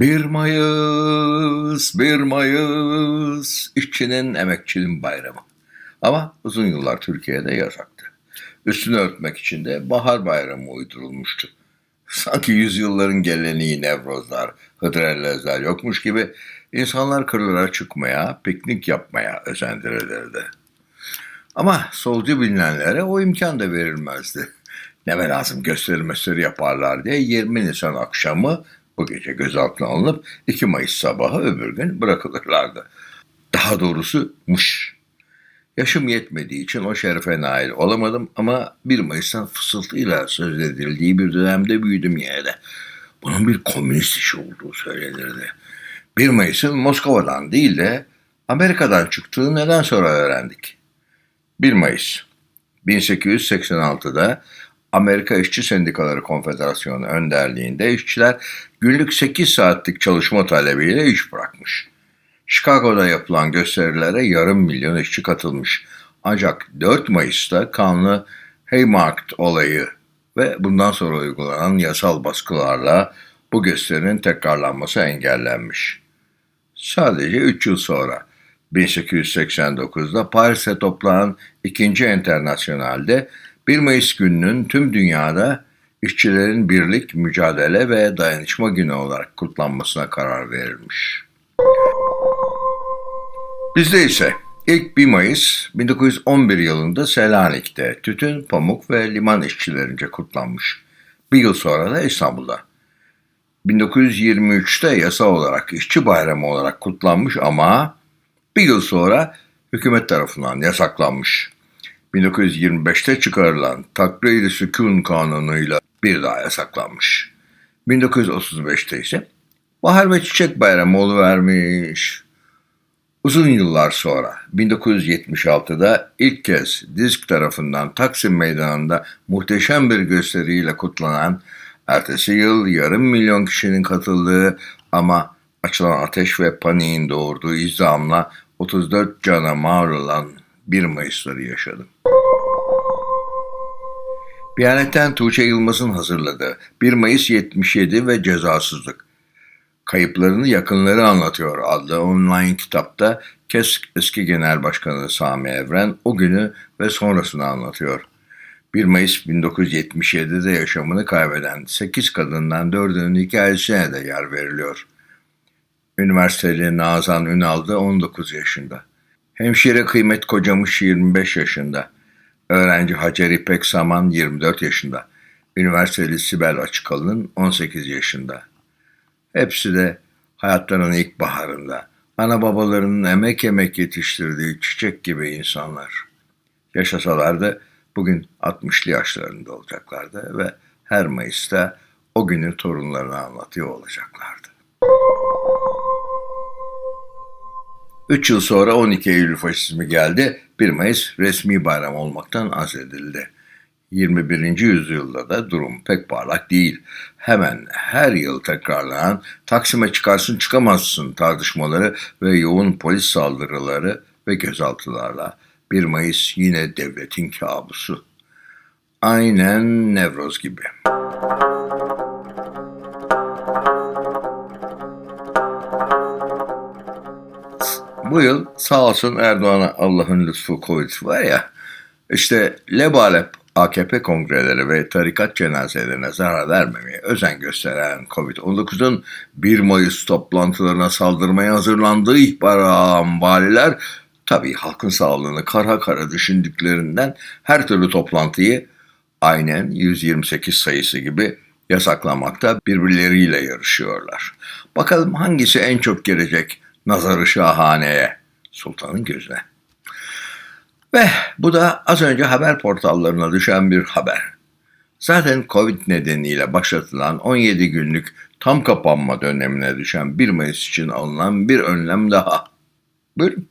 Bir Mayıs, bir Mayıs, işçinin, emekçinin bayramı. Ama uzun yıllar Türkiye'de yasaktı. Üstünü örtmek için de bahar bayramı uydurulmuştu. Sanki yüzyılların geleneği Nevrozlar, Hıdrellezler yokmuş gibi insanlar kırlara çıkmaya, piknik yapmaya özendirilirdi. Ama solcu bilinenlere o imkan da verilmezdi. Neme lazım gösteri gösteri yaparlar diye 20 Nisan akşamı bu gece gözaltına alınıp 2 Mayıs sabahı öbür gün bırakılırlardı. Daha doğrusu mış. Yaşım yetmediği için o şerefe nail olamadım ama 1 Mayıs'tan fısıltıyla söz edildiği bir dönemde büyüdüm yine de. Bunun bir komünist işi olduğu söylenirdi. 1 Mayıs'ın Moskova'dan değil de Amerika'dan çıktığı neden sonra öğrendik. 1 Mayıs 1886'da Amerika İşçi Sendikaları Konfederasyonu önderliğinde işçiler günlük 8 saatlik çalışma talebiyle iş bırakmış. Chicago'da yapılan gösterilere yarım milyon işçi katılmış. Ancak 4 Mayıs'ta kanlı Haymarket olayı ve bundan sonra uygulanan yasal baskılarla bu gösterinin tekrarlanması engellenmiş. Sadece 3 yıl sonra 1889'da Paris'te toplanan 2. Enternasyonel'de 1 Mayıs gününün tüm dünyada işçilerin birlik, mücadele ve dayanışma günü olarak kutlanmasına karar verilmiş. Bizde ise ilk 1 Mayıs 1911 yılında Selanik'te tütün, pamuk ve liman işçilerince kutlanmış. Bir yıl sonra da İstanbul'da. 1923'te yasa olarak işçi bayramı olarak kutlanmış ama bir yıl sonra hükümet tarafından yasaklanmış. 1925'te çıkarılan Takrir-i Sükun Kanunu'yla bir daha yasaklanmış. 1935'te ise Bahar ve Çiçek Bayramı vermiş. Uzun yıllar sonra 1976'da ilk kez disk tarafından Taksim Meydanı'nda muhteşem bir gösteriyle kutlanan ertesi yıl yarım milyon kişinin katıldığı ama açılan ateş ve paniğin doğurduğu izdihamla 34 cana mal olan 1 Mayıs'ları yaşadım. Biyanet'ten Tuğçe Yılmaz'ın hazırladığı 1 Mayıs 77 ve Cezasızlık. Kayıplarını yakınları anlatıyor adlı online kitapta KESK eski genel başkanı Sami Evren o günü ve sonrasını anlatıyor. 1 Mayıs 1977'de yaşamını kaybeden 8 kadından 4'ünün hikayesine de yer veriliyor. Üniversiteli Nazan Ünal da 19 yaşında. Hemşire Kıymet Kocamış 25 yaşında. Öğrenci Hacer İpek Saman 24 yaşında. Üniversiteli Sibel Açıkalın 18 yaşında. Hepsi de hayatlarının ilk baharında. Ana babalarının emek emek yetiştirdiği çiçek gibi insanlar. Yaşasalardı bugün 60'lı yaşlarında olacaklardı ve her Mayıs'ta o günü torunlarına anlatıyor olacaklardı. 3 yıl sonra 12 Eylül faşizmi geldi. 1 Mayıs resmi bayram olmaktan azledildi. 21. yüzyılda da durum pek parlak değil. Hemen her yıl tekrarlanan Taksim'e çıkarsın çıkamazsın tartışmaları ve yoğun polis saldırıları ve gözaltılarla 1 Mayıs yine devletin kabusu. Aynen Nevroz gibi. Bu yıl sağ olsun Erdoğan'a Allah'ın lütfu Covid var ya, işte lebalep AKP kongreleri ve tarikat cenazelerine zarar vermemeye özen gösteren Covid-19'un 1 Mayıs toplantılarına saldırmaya hazırlandığı ihbarı alan valiler tabii halkın sağlığını kara kara düşündüklerinden her türlü toplantıyı aynen 128 sayısı gibi yasaklamakta birbirleriyle yarışıyorlar. Bakalım hangisi en çok gelecek nazarı şahaneye, sultanın gözüne. Ve bu da az önce haber portallarına düşen bir haber. Zaten Covid nedeniyle başlatılan 17 günlük tam kapanma dönemine düşen 1 Mayıs için alınan bir önlem daha. Buyurun.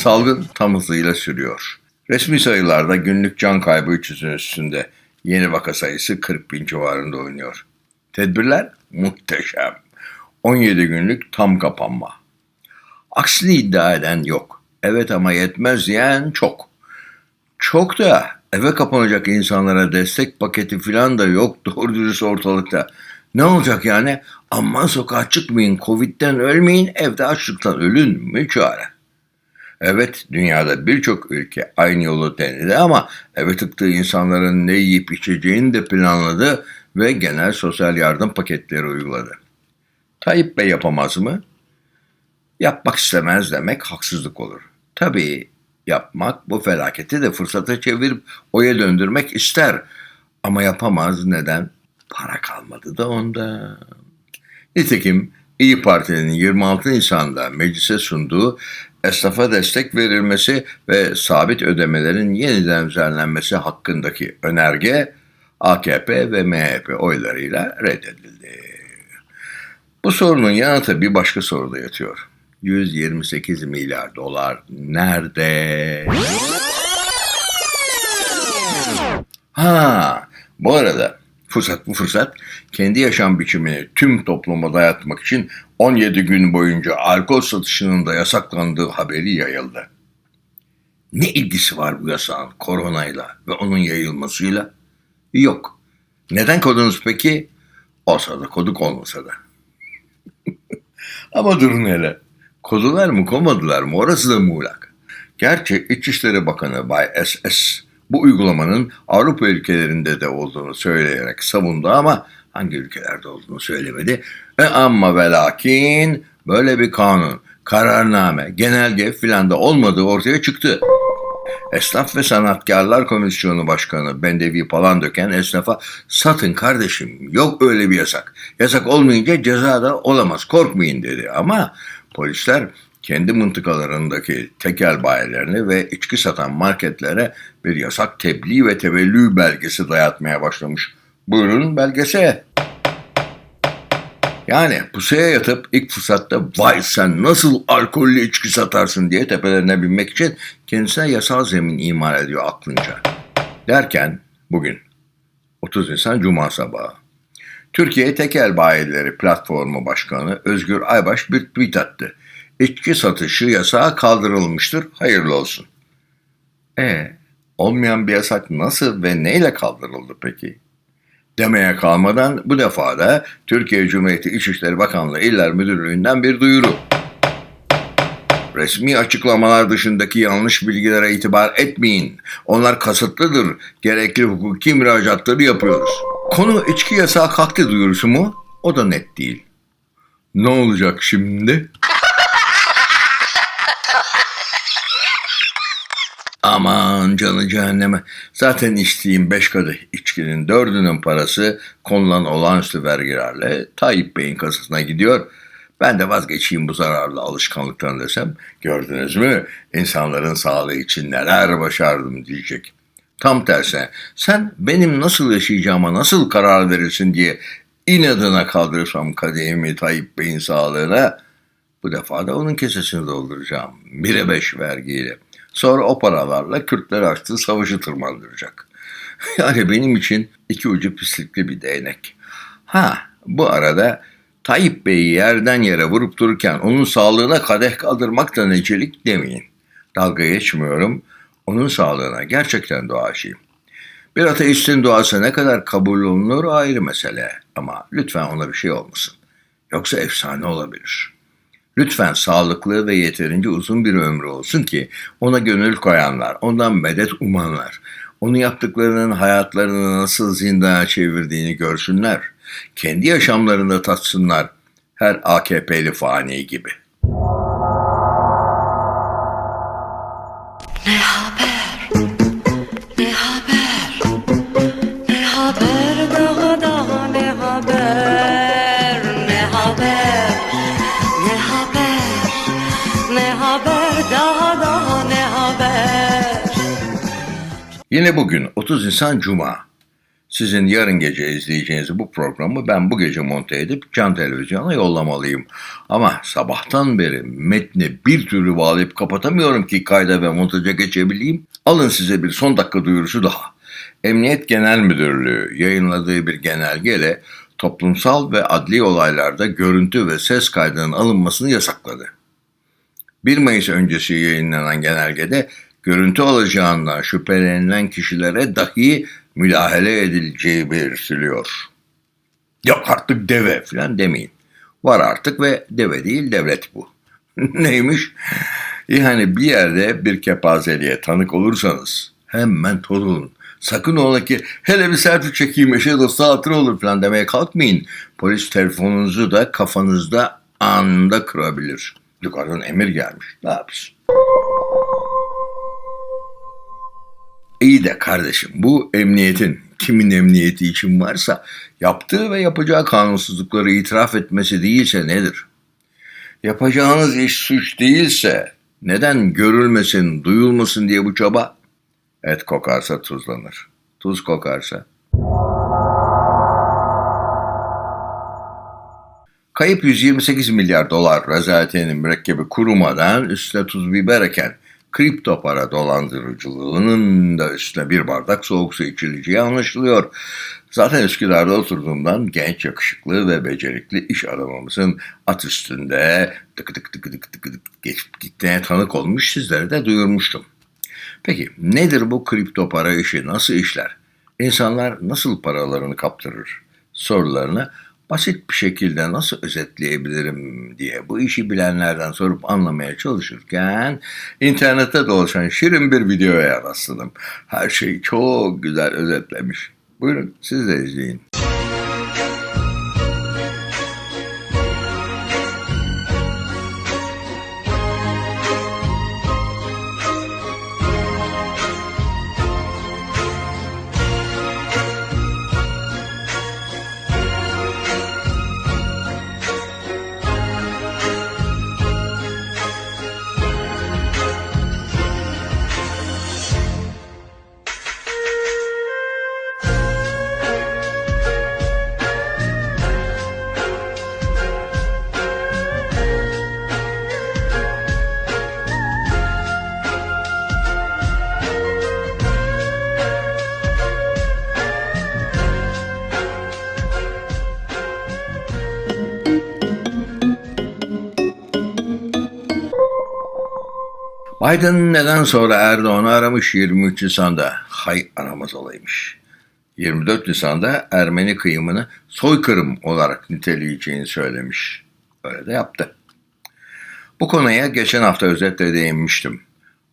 Salgın tam hızıyla sürüyor. Resmi sayılarda günlük can kaybı 300'ün üstünde. Yeni vaka sayısı 40 bin civarında oynuyor. Tedbirler muhteşem. 17 günlük tam kapanma. Aksini iddia eden yok. Evet ama yetmez diyen çok. Çok da eve kapanacak insanlara destek paketi falan da yok doğru dürüst ortalıkta. Ne olacak yani? Aman sokağa çıkmayın, Covid'den ölmeyin, evde açlıktan ölün mü çare? Evet, dünyada birçok ülke aynı yolu denedi ama eve tıktığı insanların ne yiyip içeceğini de planladı ve genel sosyal yardım paketleri uyguladı. Tayyip Bey yapamaz mı? Yapmak istemez demek haksızlık olur. Tabii yapmak bu felaketi de fırsata çevirip oya döndürmek ister. Ama yapamaz. Neden? Para kalmadı da onda. Nitekim İyi Parti'nin 26 Nisan'da meclise sunduğu esnafa destek verilmesi ve sabit ödemelerin yeniden düzenlenmesi hakkındaki önerge AKP ve MHP oylarıyla reddedildi. Bu sorunun yanıtı bir başka soruda yatıyor. 128 milyar dolar nerede? Ha, bu arada fırsat bu fırsat kendi yaşam biçimini tüm topluma dayatmak için 17 gün boyunca alkol satışının da yasaklandığı haberi yayıldı. Ne ilgisi var bu yasağın koronayla ve onun yayılmasıyla? Yok. Neden kodunuz peki? Olsa da koduk olmasa da. Ama durun hele. Kodular mı komadılar mı orası da muğlak. Gerçi İçişleri Bakanı Bay SS bu uygulamanın Avrupa ülkelerinde de olduğunu söyleyerek savundu ama hangi ülkelerde olduğunu söylemedi. E ama ve lakin böyle bir kanun, kararname, genelge filan da olmadığı ortaya çıktı. Esnaf ve Sanatkarlar Komisyonu Başkanı Bendevi Palandöken esnafa satın kardeşim yok öyle bir yasak. Yasak olmayınca ceza da olamaz korkmayın dedi ama polisler kendi mıntıkalarındaki tekel bayilerini ve içki satan marketlere bir yasak tebliğ ve tevellü belgesi dayatmaya başlamış. Buyurun belgese. Yani pusuya yatıp ilk fırsatta vay sen nasıl alkollü içki satarsın diye tepelerine binmek için kendisine yasal zemin imal ediyor aklınca. Derken bugün 30 Nisan Cuma sabahı Türkiye Tekel Bayileri Platformu Başkanı Özgür Aybaş bir tweet attı. İçki satışı yasağı kaldırılmıştır, hayırlı olsun. E olmayan bir yasak nasıl ve neyle kaldırıldı peki? Demeye kalmadan bu defa da Türkiye Cumhuriyeti İçişleri Bakanlığı İller Müdürlüğü'nden bir duyuru. Resmi açıklamalar dışındaki yanlış bilgilere itibar etmeyin. Onlar kasıtlıdır. Gerekli hukuki müracaatları yapıyoruz. Konu içki yasağı kalktı duyurusu mu? O da net değil. Ne olacak şimdi? Aman canı cehenneme. Zaten içtiğim beş kadeh içkinin dördünün parası konulan olağanüstü vergilerle Tayyip Bey'in kasasına gidiyor. Ben de vazgeçeyim bu zararlı alışkanlıktan desem gördünüz mü insanların sağlığı için neler başardım diyecek. Tam tersine sen benim nasıl yaşayacağıma nasıl karar verirsin diye inadına kaldırırsam kadehimi Tayyip Bey'in sağlığına bu defa da onun kesesini dolduracağım. Bire beş vergiyle. Sonra o paralarla Kürtler açtığı savaşı tırmandıracak. Yani benim için iki ucu pislikli bir değnek. Ha bu arada Tayyip Bey'i yerden yere vurup dururken onun sağlığına kadeh kaldırmak da necelik demeyin. Dalga geçmiyorum. Onun sağlığına gerçekten duacıyım. Bir ateistin duası ne kadar kabul olunur ayrı mesele. Ama lütfen ona bir şey olmasın. Yoksa efsane olabilir. Lütfen sağlıklı ve yeterince uzun bir ömrü olsun ki ona gönül koyanlar, ondan medet umanlar, onu yaptıklarının hayatlarını nasıl zindana çevirdiğini görsünler. Kendi yaşamlarında tatsınlar her AKP'li fani gibi. Yine bugün 30 Nisan Cuma. Sizin yarın gece izleyeceğiniz bu programı ben bu gece monte edip Can Televizyon'a yollamalıyım. Ama sabahtan beri metni bir türlü bağlayıp kapatamıyorum ki kayda ve montaja geçebileyim. Alın size bir son dakika duyurusu daha. Emniyet Genel Müdürlüğü yayınladığı bir genelgeyle toplumsal ve adli olaylarda görüntü ve ses kaydının alınmasını yasakladı. 1 Mayıs öncesi yayınlanan genelgede görüntü alacağından şüphelenilen kişilere dahi müdahale edileceği belirtiliyor. Yok artık deve falan demeyin. Var artık ve deve değil devlet bu. Neymiş? Yani bir yerde bir kepazeliğe tanık olursanız hemen torun. Sakın ola ki hele bir selfie çekeyim eşe dosta hatır olur falan demeye kalkmayın. Polis telefonunuzu da kafanızda anında kırabilir. Yukarıdan emir gelmiş. Ne yapsın? İyi de kardeşim bu emniyetin kimin emniyeti için varsa yaptığı ve yapacağı kanunsuzlukları itiraf etmesi değilse nedir? Yapacağınız iş suç değilse neden görülmesin, duyulmasın diye bu çaba? Et kokarsa tuzlanır. Tuz kokarsa. Kayıp 128 milyar dolar rezaletenin mürekkebi kurumadan üstüne tuz biber eken kripto para dolandırıcılığının da üstüne bir bardak soğuk su içileceği anlaşılıyor. Zaten Üsküdar'da oturduğumdan genç, yakışıklı ve becerikli iş adamımızın at üstünde tık tık tık tık tık tık geçip gittiğine tanık olmuş sizlere de duyurmuştum. Peki nedir bu kripto para işi, nasıl işler? İnsanlar nasıl paralarını kaptırır? Sorularını basit bir şekilde nasıl özetleyebilirim diye bu işi bilenlerden sorup anlamaya çalışırken internette dolaşan şirin bir videoya rastladım. Her şeyi çok güzel özetlemiş. Buyurun siz de izleyin. Biden neden sonra Erdoğan'ı aramış 23 Nisan'da? Hay aramaz olaymış. 24 Nisan'da Ermeni kıyımını soykırım olarak niteleyeceğini söylemiş. Öyle de yaptı. Bu konuya geçen hafta özetle değinmiştim.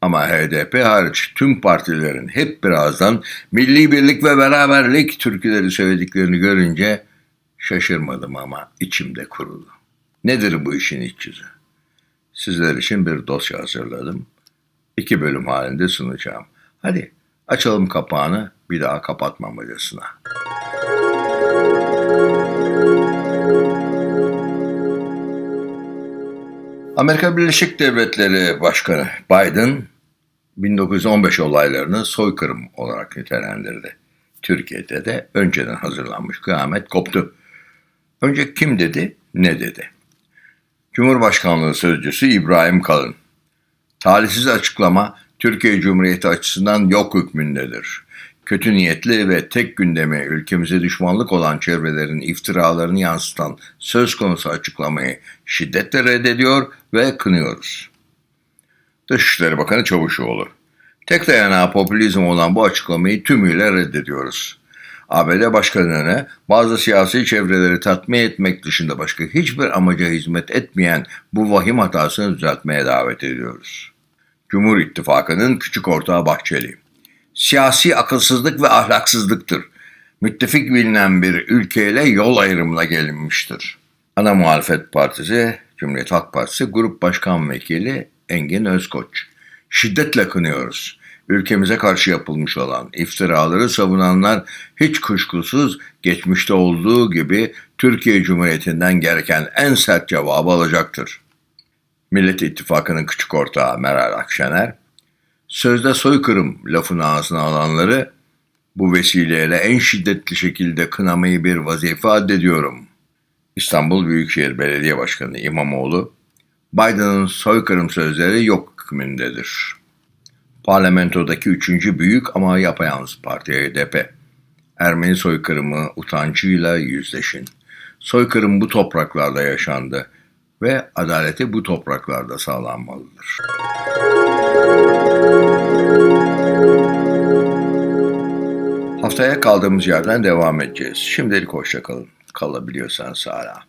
Ama HDP hariç tüm partilerin hep birazdan milli birlik ve beraberlik türküleri söylediklerini görünce şaşırmadım ama içimde kurudu. Nedir bu işin iç yüzü? Sizler için bir dosya hazırladım. İki bölüm halinde sunacağım. Hadi açalım kapağını bir daha kapatmamacasına. Amerika Birleşik Devletleri Başkanı Biden 1915 olaylarını soykırım olarak nitelendirdi. Türkiye'de de önceden hazırlanmış kıyamet koptu. Önce kim dedi, ne dedi? Cumhurbaşkanlığı Sözcüsü İbrahim Kalın. Talihsiz açıklama Türkiye Cumhuriyeti açısından yok hükmündedir. Kötü niyetli ve tek gündeme ülkemize düşmanlık olan çevrelerin iftiralarını yansıtan söz konusu açıklamayı şiddetle reddediyor ve kınıyoruz. Dışişleri Bakanı Çavuşoğlu. Tek dayanağı popülizm olan bu açıklamayı tümüyle reddediyoruz. ABD Başkanı'nı bazı siyasi çevreleri tatmin etmek dışında başka hiçbir amaca hizmet etmeyen bu vahim hatasını düzeltmeye davet ediyoruz. Cumhur İttifakı'nın küçük ortağı Bahçeli. Siyasi akılsızlık ve ahlaksızlıktır. Müttefik bilinen bir ülkeyle yol ayrımına gelinmiştir. Ana muhalefet partisi, Cumhuriyet Halk Partisi Grup Başkan Vekili Engin Özkoç. Şiddetle kınıyoruz ülkemize karşı yapılmış olan iftiraları savunanlar hiç kuşkusuz geçmişte olduğu gibi Türkiye Cumhuriyeti'nden gereken en sert cevabı alacaktır. Millet İttifakı'nın küçük ortağı Meral Akşener, sözde soykırım lafını ağzına alanları Bu vesileyle en şiddetli şekilde kınamayı bir vazife addediyorum. İstanbul Büyükşehir Belediye Başkanı İmamoğlu, Biden'ın soykırım sözleri yok hükmündedir. Parlamentodaki üçüncü büyük ama yapayalnız parti HDP. Ermeni soykırımı utancıyla yüzleşin. Soykırım bu topraklarda yaşandı ve adaleti bu topraklarda sağlanmalıdır. Haftaya kaldığımız yerden devam edeceğiz. Şimdilik hoşça kalın. Kalabiliyorsanız hala.